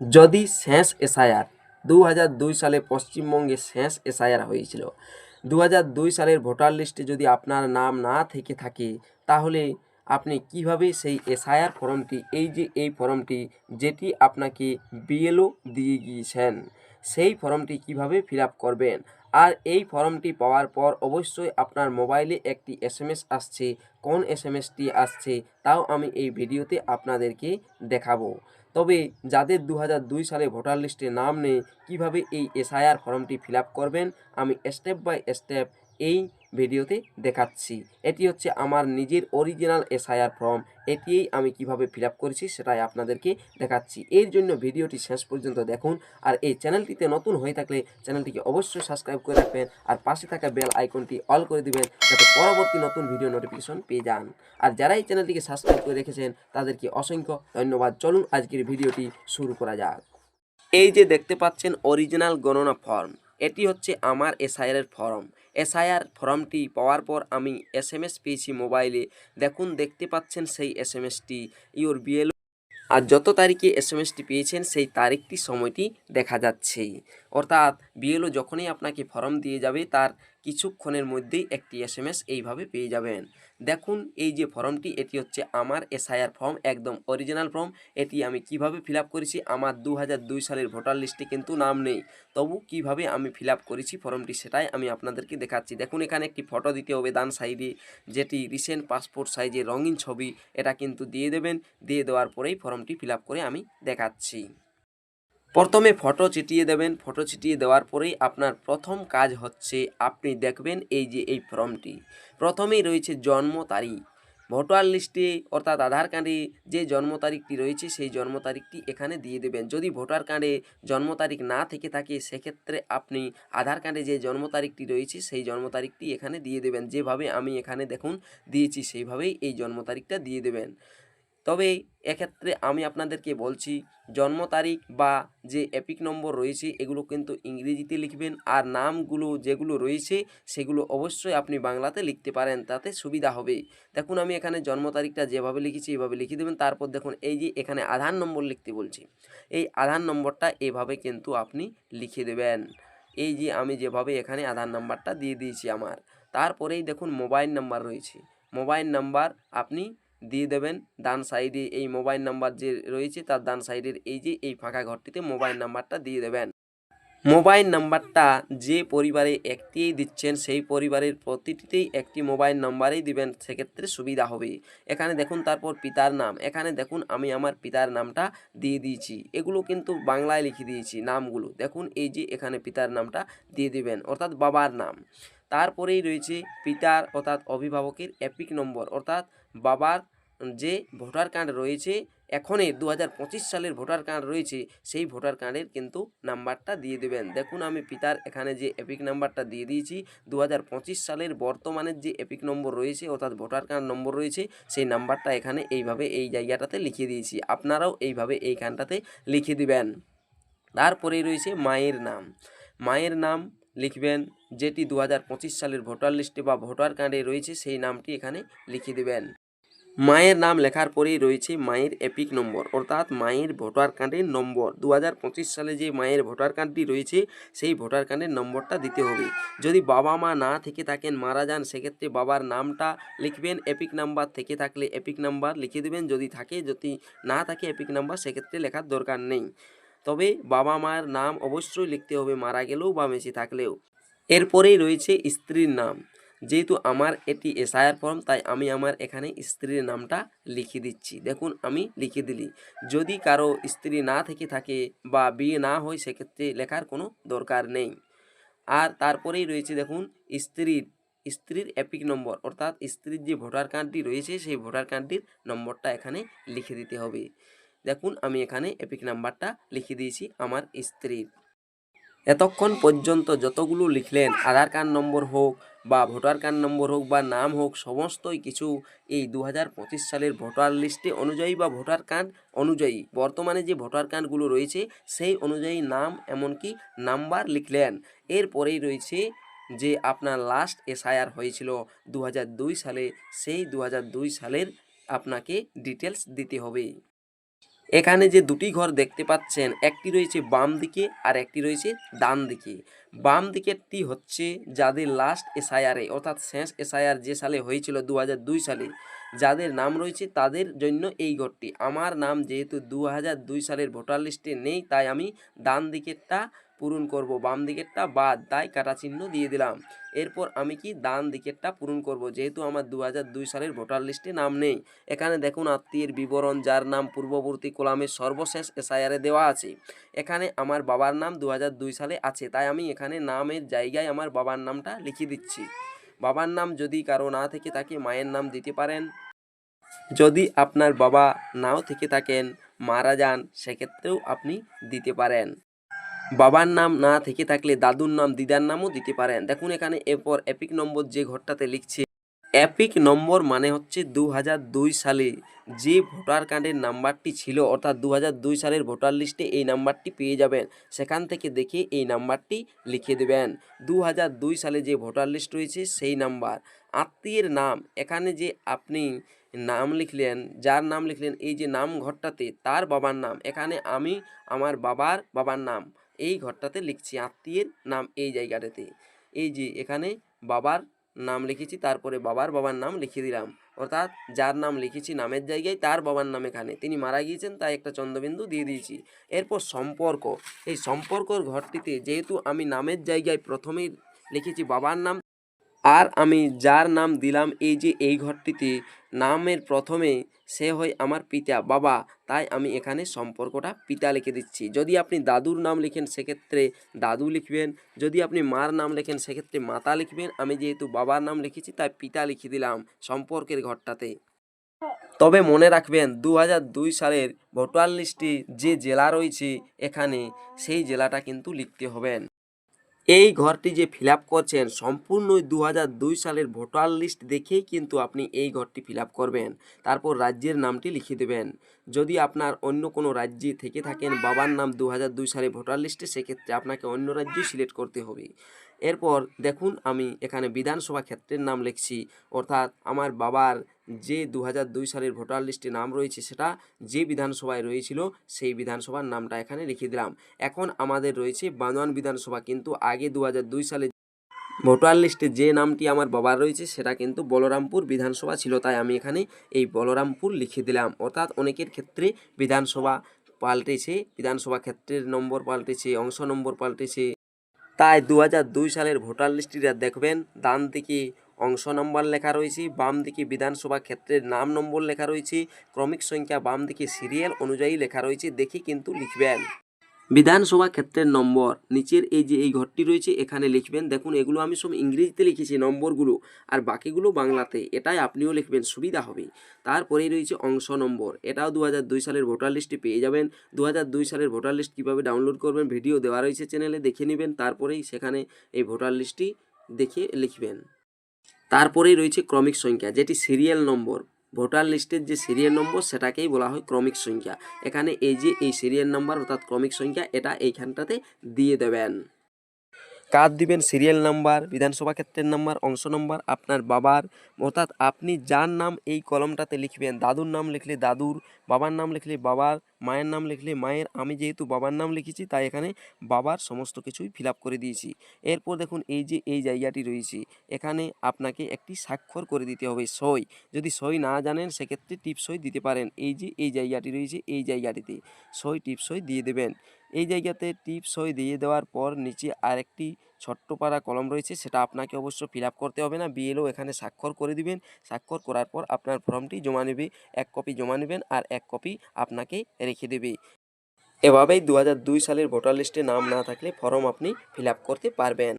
যদি শেষ এসআইআর দু দুই সালে পশ্চিমবঙ্গে শেষ এসআইআর হয়েছিল। দু দুই সালের ভোটার লিস্টে যদি আপনার নাম না থেকে থাকে, তাহলে আপনি কীভাবে সেই এসআইআর ফর্মটি, এই যে এই ফর্মটি, যেটি আপনাকে বিএলও দিয়ে গিয়েছেন, সেই ফর্মটি কীভাবে ফিল করবেন? আর এই ফর্মটি পাওয়ার পর অবশ্যই আপনার মোবাইলে একটি এসএমএস আসছে। কোন এসএমএসটি আসছে, তাও আমি এই ভিডিওতে আপনাদেরকে দেখাবো। তবে যাদের দু দুই সালে ভোটার লিস্টে নাম নেই, কীভাবে এই এসআইআর ফর্মটি ফিল করবেন? আমি স্টেপ বাই স্টেপ এই ভিডিওতে দেখাচ্ছি। এটি হচ্ছে আমার নিজের অরিজিনাল এসআইআর ফর্ম এটিই আমি কীভাবে ফিল করেছি সেটাই আপনাদেরকে দেখাচ্ছি। এর জন্য ভিডিওটি শেষ পর্যন্ত দেখুন আর এই চ্যানেলটিতে নতুন হয়ে থাকলে চ্যানেলটিকে অবশ্যই সাবস্ক্রাইব করে রাখবেন আর পাশে থাকা বেল আইকনটি অল করে দিবেন যাতে পরবর্তী নতুন ভিডিও নোটিফিকেশন পেয়ে যান। আর যারা এই চ্যানেলটিকে সাবস্ক্রাইব করে রেখেছেন, তাদেরকে অসংখ্য ধন্যবাদ। চলুন আজকের ভিডিওটি শুরু করা যাক। এই যে দেখতে পাচ্ছেন অরিজিনাল গণনা ফর্ম এটি হচ্ছে আমার এসআইআরের ফর্ম। এসআইআর ফর্মটি পাওয়ার পর আমি এস এম এস পেয়েছি মোবাইলে। দেখুন, দেখতে পাচ্ছেন সেই এস এম এসটি ইওর বিএল আর যত তারিখে এস এম এসটি পেয়েছেন, সেই তারিখটি, সময়টি দেখা যাচ্ছে অর্থাৎ বিএলও যখনই আপনাকে ফর্ম দিয়ে যাবে, তার কিছুক্ষণের মধ্যেই একটি এস এম এস এইভাবে পেয়ে যাবেন। দেখুন, এই যে ফর্মটি, এটি হচ্ছে আমার এসআইআর ফর্ম, একদম অরিজিনাল ফর্ম। এটি আমি কীভাবে ফিল করেছি? আমার দু সালের ভোটার লিস্টে কিন্তু নাম নেই। তবু কীভাবে আমি ফিল করেছি ফর্মটি, সেটাই আমি আপনাদেরকে দেখাচ্ছি। দেখুন, এখানে একটি ফটো দিতে হবে ডান সাইডে যেটি রিসেন্ট পাসপোর্ট সাইজের রঙিন ছবি, এটা কিন্তু দিয়ে দেবেন। দিয়ে দেওয়ার পরেই ফর্মটি ফিল করে আমি দেখাচ্ছি। প্রথমে ফটো চিটিয়ে দেবেন। ফটো চিটিয়ে দেওয়ার পরেই আপনার প্রথম কাজ হচ্ছে আপনি দেখবেন এই যে এই ফর্মটি প্রথমেই রয়েছে জন্ম তারিখ। ভোটার লিস্টে অর্থাৎ আধার কার্ডে যে জন্ম তারিখটি রয়েছে, সেই জন্ম তারিখটি এখানে দিয়ে দেবেন। যদি ভোটার কার্ডে জন্ম তারিখ না থেকে থাকে, সেক্ষেত্রে আপনি আধার কার্ডে যে জন্ম তারিখটি রয়েছে, সেই জন্ম তারিখটি এখানে দিয়ে দেবেন। যেভাবে আমি এখানে দেখুন দিয়েছি, সেইভাবেই এই জন্ম তারিখটা দিয়ে দেবেন। তবে এক্ষেত্রে আমি আপনাদেরকে বলছি, জন্ম তারিখ বা যে এপিক নম্বর রয়েছে, এগুলো কিন্তু ইংরেজিতে লিখবেন। আর নামগুলো যেগুলো রয়েছে, সেগুলো অবশ্যই আপনি বাংলাতে লিখতে পারেন, তাতে সুবিধা হবে। দেখুন, আমি এখানে জন্ম তারিখটা যেভাবে লিখেছি, এভাবে লিখে দেবেন। তারপর দেখুন, এই যে এখানে আধার নম্বর লিখতে বলছি, এই আধার নম্বরটা এভাবে কিন্তু আপনি লিখে দেবেন। এই যে আমি যেভাবে এখানে আধার নাম্বারটা দিয়ে দিয়েছি আমার। তারপরেই দেখুন, মোবাইল নাম্বার রয়েছে। মোবাইল নাম্বার আপনি দিয়ে দেবেন। ডান সাইডে এই মোবাইল নাম্বার যে রয়েছে, তার ডান সাইডের এই যে, এই ফাঁকা ঘরটিতে মোবাইল নাম্বারটা দিয়ে দেবেন। মোবাইল নাম্বারটা যে পরিবারে একটিই দিচ্ছেন, সেই পরিবারের প্রতিটিতেই একটি মোবাইল নাম্বারেই দিবেন, সেক্ষেত্রে সুবিধা হবে। এখানে দেখুন তারপর পিতার নাম। এখানে দেখুন আমি আমার পিতার নামটা দিয়ে দিয়েছি। এগুলো কিন্তু বাংলায় লিখে দিয়েছি নামগুলো। দেখুন এই যে, এখানে পিতার নামটা দিয়ে দিবেন, অর্থাৎ বাবার নাম। তারপরেই রয়েছে পিতার, অর্থাৎ অভিভাবকের এপিক নম্বর, অর্থাৎ বাবার যে ভোটার কার্ড রয়েছে, এখনই দু হাজার পঁচিশ সালের ভোটার কার্ড রয়েছে, সেই ভোটার কার্ডের কিন্তু নাম্বারটা দিয়ে দেবেন। দেখুন, আমি পিতার এখানে যে এপিক নাম্বারটা দিয়ে দিয়েছি দু হাজার পঁচিশ সালের বর্তমানের যে এপিক নম্বর রয়েছে, অর্থাৎ ভোটার কার্ড নম্বর রয়েছে, সেই নাম্বারটা এখানে এইভাবে এই জায়গাটাতে লিখে দিয়েছি। আপনারাও এইভাবে এইখানটাতে লিখে দিবেন। তারপরেই রয়েছে মায়ের নাম। মায়ের নাম লিখবেন, যেটি দু হাজার পঁচিশ সালের ভোটার লিস্টে বা ভোটার কার্ডে রয়েছে, সেই নামটি এখানে লিখে দেবেন। মায়ের নাম লেখার পরেই রয়েছে মায়ের এপিক নম্বর, অর্থাৎ মায়ের ভোটার কার্ডের নম্বর। দু হাজার পঁচিশ সালে যে মায়ের ভোটার কার্ডটি রয়েছে, সেই ভোটার কার্ডের নম্বরটা দিতে হবে। যদি বাবা মা না থেকে থাকেন, মারা যান, সেক্ষেত্রে বাবার নামটা লিখবেন, এপিক নাম্বার থেকে থাকলে এপিক নাম্বার লিখে দেবেন। যদি থাকে, যদি না থাকে এপিক নাম্বার, সেক্ষেত্রে লেখার দরকার নেই। তবে বাবা মায়ের নাম অবশ্যই লিখতে হবে, মারা গেলেও বা মেসি থাকলেও। এরপরেই রয়েছে স্ত্রীর নাম। যেহেতু আমার এটি এসআইআর ফর্ম, তাই আমি আমার এখানে স্ত্রীর নামটা লিখে দিচ্ছি। দেখুন, আমি লিখে দিলি। যদি কারও স্ত্রী না থেকে থাকে বা বিয়ে না হয়, সেক্ষেত্রে লেখার কোনো দরকার নেই। আর তারপরেই রয়েছে, দেখুন, স্ত্রীর স্ত্রীর এপিক নম্বর, অর্থাৎ স্ত্রীর যে ভোটার কার্ডটি রয়েছে, সেই ভোটার কার্ডটির নম্বরটা এখানে লিখে দিতে হবে। দেখুন, আমি এখানে এপিক নাম্বারটা লিখে দিয়েছি, আমার স্ত্রীর। এতক্ষণ পর্যন্ত যতগুলো লিখলেন, আধার কার্ড নম্বর হোক বা ভোটার কার্ড নম্বর হোক বা নাম হোক, সমস্তই কিছু এই দু হাজার পঁচিশ সালের ভোটার লিস্টে অনুযায়ী বা ভোটার কার্ড অনুযায়ী, বর্তমানে যে ভোটার কার্ডগুলো রয়েছে, সেই অনুযায়ী নাম এমনকি নাম্বার লিখলেন। এরপরেই রয়েছে যে আপনার লাস্ট এসআইআর হয়েছিল দু হাজার দুই সালে, সেই দু হাজার দুই সালের আপনাকে ডিটেলস দিতে হবে। এখানে যে দুটি ঘর দেখতে পাচ্ছেন, একটি রয়েছে বাম দিকে আর একটি রয়েছে ডান দিকে। বাম দিকেরটি হচ্ছে যাদের লাস্ট এসআইআরে অর্থাৎ শেষ এসআইআর যে সালে হয়েছিল দু সালে, যাদের নাম রয়েছে তাদের জন্য এই ঘরটি। আমার নাম যেহেতু দু সালের ভোটার লিস্টে নেই, তাই আমি ডান দিকেরটা পূরণ করব। বাম দিকেরটা বাদ, তাই কাটা চিহ্ন দিয়ে দিলাম। এরপর আমি কি ডান দিকেরটা পূরণ করব? যেহেতু আমার দু সালের ভোটার লিস্টে নাম নেই। এখানে দেখুন আত্মীয়ের বিবরণ, যার নাম পূর্ববর্তী কলামে সর্বশেষ এসআইআরে দেওয়া আছে। এখানে আমার বাবার নাম দু সালে আছে, তাই আমি এখানে নামের জায়গায় আমার বাবার নামটা লিখে দিচ্ছি। বাবার নাম যদি কারও না থেকে থাকে, মায়ের নাম দিতে পারেন। যদি আপনার বাবা নাও থেকে থাকেন, মারা যান, সেক্ষেত্রেও আপনি দিতে পারেন। বাবার নাম না থেকে থাকলে দাদুর নাম, দিদার নামও দিতে পারেন। দেখুন এখানে এরপর এপিক নম্বর যে ঘরটাতে লিখছে। এপিক নম্বর মানে হচ্ছে দু সালে যে ভোটার কার্ডের নাম্বারটি ছিল, অর্থাৎ দু সালের ভোটার লিস্টে এই নাম্বারটি পেয়ে যাবেন। সেখান থেকে দেখে এই নাম্বারটি লিখে দেবেন। দু সালে যে ভোটার লিস্ট রয়েছে, সেই নাম্বার। আত্মীয়ের নাম, এখানে যে আপনি নাম লিখলেন, যার নাম লিখলেন, এই যে নাম ঘরটাতে, তার বাবার নাম। এখানে আমি, আমার বাবার বাবার নাম। এই ঘরটাতে লিখছি, আত্মীয়ের নাম এই জায়গাটাতে। এই যে এখানে বাবার নাম লিখেছি, তারপরে বাবার বাবার নাম লিখে দিলাম। অর্থাৎ যার নাম লিখেছি নামের জায়গায়, তার বাবার নাম এখানে। তিনি মারা গিয়েছেন, তাই একটা চন্দ্রবিন্দু দিয়ে দিয়েছি। এরপর সম্পর্ক। এই সম্পর্কর ঘরটিতে যেহেতু আমি নামের জায়গায় প্রথমেই লিখেছি বাবার নাম আর আমি যার নাম দিলাম এই যে এই ঘরটিতে, নামের প্রথমে সে হয় আমার পিতা। বাবা, তাই আমি এখানে সম্পর্কটা পিতা লিখে দিচ্ছি। যদি আপনি দাদুর নাম লিখেন, সেক্ষেত্রে দাদু লিখবেন। যদি আপনি মার নাম লেখেন, সেক্ষেত্রে মাতা লিখবেন। আমি যেহেতু বাবার নাম লিখেছি, তাই পিতা লিখে দিলাম সম্পর্কের ঘরটাতে। তবে মনে রাখবেন দু দুই সালের ভোটার লিস্টে যে জেলা রয়েছে এখানে, সেই জেলাটা কিন্তু লিখতে হবেন। এই ঘরটি যে ফিল করছেন, সম্পূর্ণই দু সালের ভোটার লিস্ট দেখেই কিন্তু আপনি এই ঘরটি ফিল করবেন। তারপর রাজ্যের নামটি লিখে দেবেন। যদি আপনার অন্য কোনো রাজ্যে থেকে থাকেন, বাবার নাম দু সালে ভোটার লিস্টে, সেক্ষেত্রে আপনাকে অন্য রাজ্যে সিলেক্ট করতে হবে। এরপর দেখুন, আমি এখানে বিধানসভা ক্ষেত্রের নাম লিখছি। অর্থাৎ আমার বাবার যে দু দুই সালের ভোটার লিস্টে নাম রয়েছে সেটা যে বিধানসভায় রয়েছিল, সেই বিধানসভার নামটা এখানে লিখে দিলাম। এখন আমাদের রয়েছে বানোয়ান বিধানসভা, কিন্তু আগে দু দুই সালে ভোটার লিস্টে যে নামটি আমার বাবার রয়েছে সেটা কিন্তু বলরামপুর বিধানসভা ছিল, তাই আমি এখানে এই বলরামপুর লিখে দিলাম। অর্থাৎ অনেকের ক্ষেত্রে বিধানসভা পাল্টেছে, বিধানসভা ক্ষেত্রের নম্বর পাল্টেছে, অংশ নম্বর পাল্টেছে। তাই দু সালের ভোটার লিস্টটিরা দেখবেন, ডান দিকে অংশ নম্বর লেখা রয়েছে, বাম দিকে বিধানসভা ক্ষেত্রের নাম নম্বর লেখা রয়েছে, ক্রমিক সংখ্যা বাম দিকে সিরিয়াল অনুযায়ী লেখা রয়েছে, দেখে কিন্তু লিখবেন। বিধানসভা ক্ষেত্রের নম্বর, নিচের এই যে এই ঘরটি রয়েছে, এখানে লিখবেন, দেখুন এগুলো আমি সব ইংরেজিতে লিখেছি নম্বরগুলো, আর বাকিগুলো বাংলাতে, এটাই আপনিও লিখবেন, সুবিধা হবে। তারপরেই রয়েছে অংশ নম্বর, এটাও দু সালের ভোটার লিস্টে পেয়ে যাবেন দু সালের ভোটার লিস্ট কীভাবে ডাউনলোড করবেন, ভিডিও দেওয়া রয়েছে চ্যানেলে, দেখে নেবেন, তারপরেই সেখানে এই ভোটার লিস্টটি দেখে লিখবেন। তারপরেই রয়েছে ক্রমিক সংখ্যা, যেটি সিরিয়াল নম্বর ভোটার লিস্টের যে সিরিয়াল নম্বর সেটাকেই বলা হয় ক্রমিক সংখ্যা। এখানে এই যে এই সিরিয়াল নাম্বার অর্থাৎ ক্রমিক সংখ্যা, এটা এইখানটাতে দিয়ে দেবেন। কার দিবেন সিরিয়াল নাম্বার বিধানসভা ক্ষেত্রের নাম্বার অংশ নম্বর আপনার বাবার, অর্থাৎ আপনি যার নাম এই কলমটাতে লিখবেন, দাদুর নাম লিখলে দাদুর, বাবার নাম লিখলে বাবার মায়ের নাম লিখলে মায়ের, আমি যেহেতু বাবার নাম লিখেছি, তাই এখানে বাবার সমস্ত কিছুই ফিল করে দিয়েছি। এরপর দেখুন, এই যে এই জায়গাটি রয়েছে, এখানে আপনাকে একটি স্বাক্ষর করে দিতে হবে, সই। যদি সই না জানেন, সেক্ষেত্রে টিপ সই দিতে পারেন। এই যে এই জায়গাটি রয়েছে, এই জায়গাটিতে সই, টিপ সই দিয়ে দেবেন। এই জায়গাতে টিপ সই দিয়ে দেওয়ার পর নিচে আরেকটি ছোট্ট পাড়া কলম রয়েছে, সেটা আপনাকে অবশ্য ফিল করতে হবে না। বিএলও এখানে স্বাক্ষর করে দিবেন। স্বাক্ষর করার পর আপনার ফর্মটি জমা নেবে, এক কপি জমা নেবেন আর এক কপি আপনাকে রেখে দেবে। এভাবেই দু হাজার দুই সালের ভোটার লিস্টে নাম না থাকলে ফর্ম আপনি ফিল করতে পারবেন।